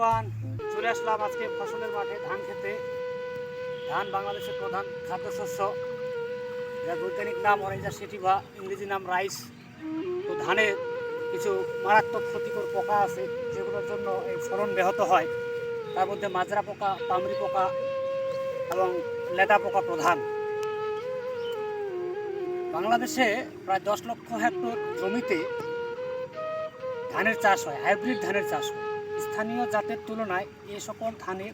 Everyone চলে আসলাম আজকে ফসলের মাঠে ধান খেতে। ধান বাংলাদেশের প্রধান খাদ্যশস্য। যার বৈজ্ঞানিক নাম অরেঞ্জা সেটিভা ইংরেজি নাম রাইস। তো ধানের কিছু মারাত্মক ক্ষতিকর পোকা আছে, যেগুলোর জন্য এই ফলন ব্যাহত হয়। তার মধ্যে মাজরা পোকা, পামরি পোকা এবং লেদা পোকা প্রধান। বাংলাদেশে প্রায় দশ লক্ষ হেক্টর জমিতে ধানের চাষ হয়, হাইব্রিড ধানের চাষ হয়। স্থানীয় জাতের তুলনায় এ সকল ধানে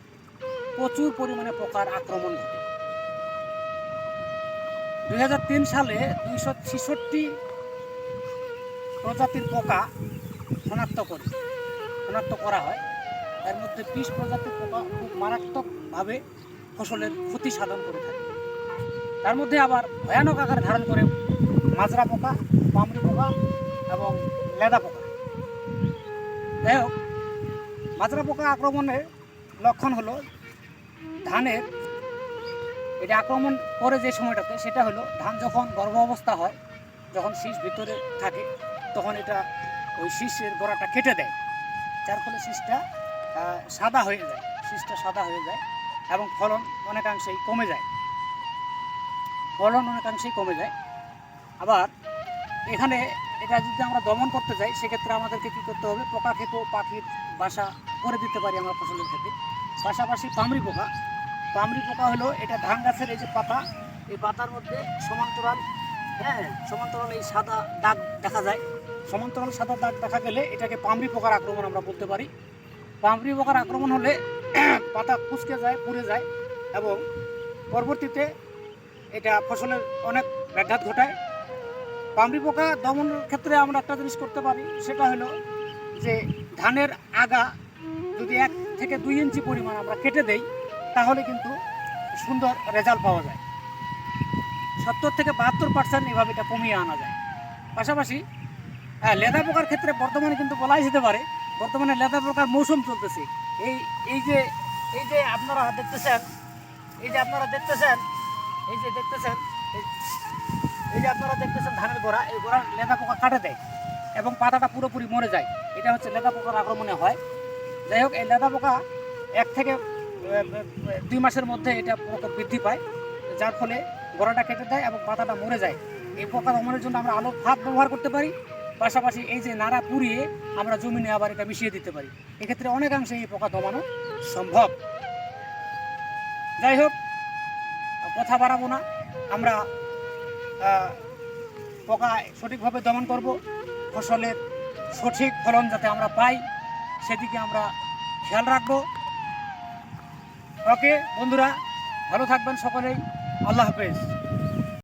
প্রচুর পরিমাণে পোকার আক্রমণ ঘটে। দুই হাজার তিন সালে দুইশো ছেষট্টি প্রজাতির পোকা শনাক্ত করে, শনাক্ত করা হয়। এর মধ্যে বিশ প্রজাতির পোকা খুব মারাত্মকভাবে ফসলের ক্ষতি সাধন করে থাকে। তার মধ্যে আবার ভয়ানক আকার ধারণ করে মাজরা পোকা পামড়ি পোকা এবং লেদা পোকা। যাই হোক মাজরা পোকা আক্রমণের লক্ষণ হলো ধানের, এটা আক্রমণ করে যে সময়টাতে সেটা হলো ধান যখন গর্ভ অবস্থা হয়, যখন শীষ ভিতরে থাকে, তখন এটা ওই শীষের গোড়াটা কেটে দেয়। যার ফলে শীষটা সাদা হয়ে যায়, শীষটা সাদা হয়ে যায় এবং ফলন অনেকাংশেই কমে যায়। ফলন অনেকাংশেই কমে যায়। আবার এখানে এটা যদি আমরা দমন করতে যাই, সেক্ষেত্রে আমাদেরকে কী করতে হবে? পোকা খেকো পাখির বাসা করে দিতে পারি আমরা ফসলের ক্ষেত্রে। পাশাপাশি পামরি পোকা। পামরি পোকা হলো এটা ধান গাছের এই যে পাতা, এই পাতার মধ্যে সমান্তরাল হ্যাঁ সমান্তরাল এই সাদা দাগ দেখা যায়। সমান্তরাল সাদা দাগ দেখা গেলে এটাকে পামরি পোকার আক্রমণ আমরা বলতে পারি। পামরি পোকার আক্রমণ হলে পাতা কুচকে যায়, পুড়ে যায় এবং পরবর্তীতে এটা ফসলের অনেক ব্যাঘাত ঘটায়। পামরি পোকা দমনের ক্ষেত্রে আমরা একটা জিনিস করতে পারি সেটা হলো যে ধানের আগা যদি এক থেকে দুই ইঞ্চি পরিমাণ আমরা কেটে দেই তাহলে কিন্তু সুন্দর রেজাল্ট পাওয়া যায়। সত্তর থেকে বাহাত্তর পার্সেন্ট এভাবে এটা কমিয়ে আনা যায়। পাশাপাশি হ্যাঁ, লেদা পোকার ক্ষেত্রে বর্তমানে কিন্তু বলাই যেতে পারে বর্তমানে লেদা পোকার মৌসুম চলতেছে। এই এই যে এই যে আপনারা দেখতেছেন এই যে আপনারা দেখতেছেন এই যে দেখতেছেন এই- যে আপনারা দেখতেছেন ধানের গোড়া। এই গোড়ার লেদা পোকা কাটে দেয় এবং পাতাটা পুরোপুরি মরে যায়। এটা হচ্ছে লেদা পোকার আক্রমণে হয়। যাই হোক, এই লেদা পোকা এক থেকে দুই মাসের মধ্যে এটা প্রকোপ বৃদ্ধি পায়, যার ফলে গোড়াটা কেটে দেয় এবং পাতাটা মরে যায়। এই পোকা দমনের জন্য আমরা আলো ফাঁদ ব্যবহার করতে পারি। পাশাপাশি এই যে নাড়া পুড়িয়ে আমরা জমিনে আবার এটা মিশিয়ে দিতে পারি। এক্ষেত্রে অনেকাংশে এই পোকা দমানো সম্ভব। যাই হোক, কথা বাড়াবো না। আমরা পোকা সঠিকভাবে দমন করব, ফসলের সঠিক ফলন যাতে আমরা পাই, সেদিকে আমরা খেয়াল রাখব। ওকে, বন্ধুরা, ভালো থাকবেন সকলেই। আল্লাহ হাফেজ।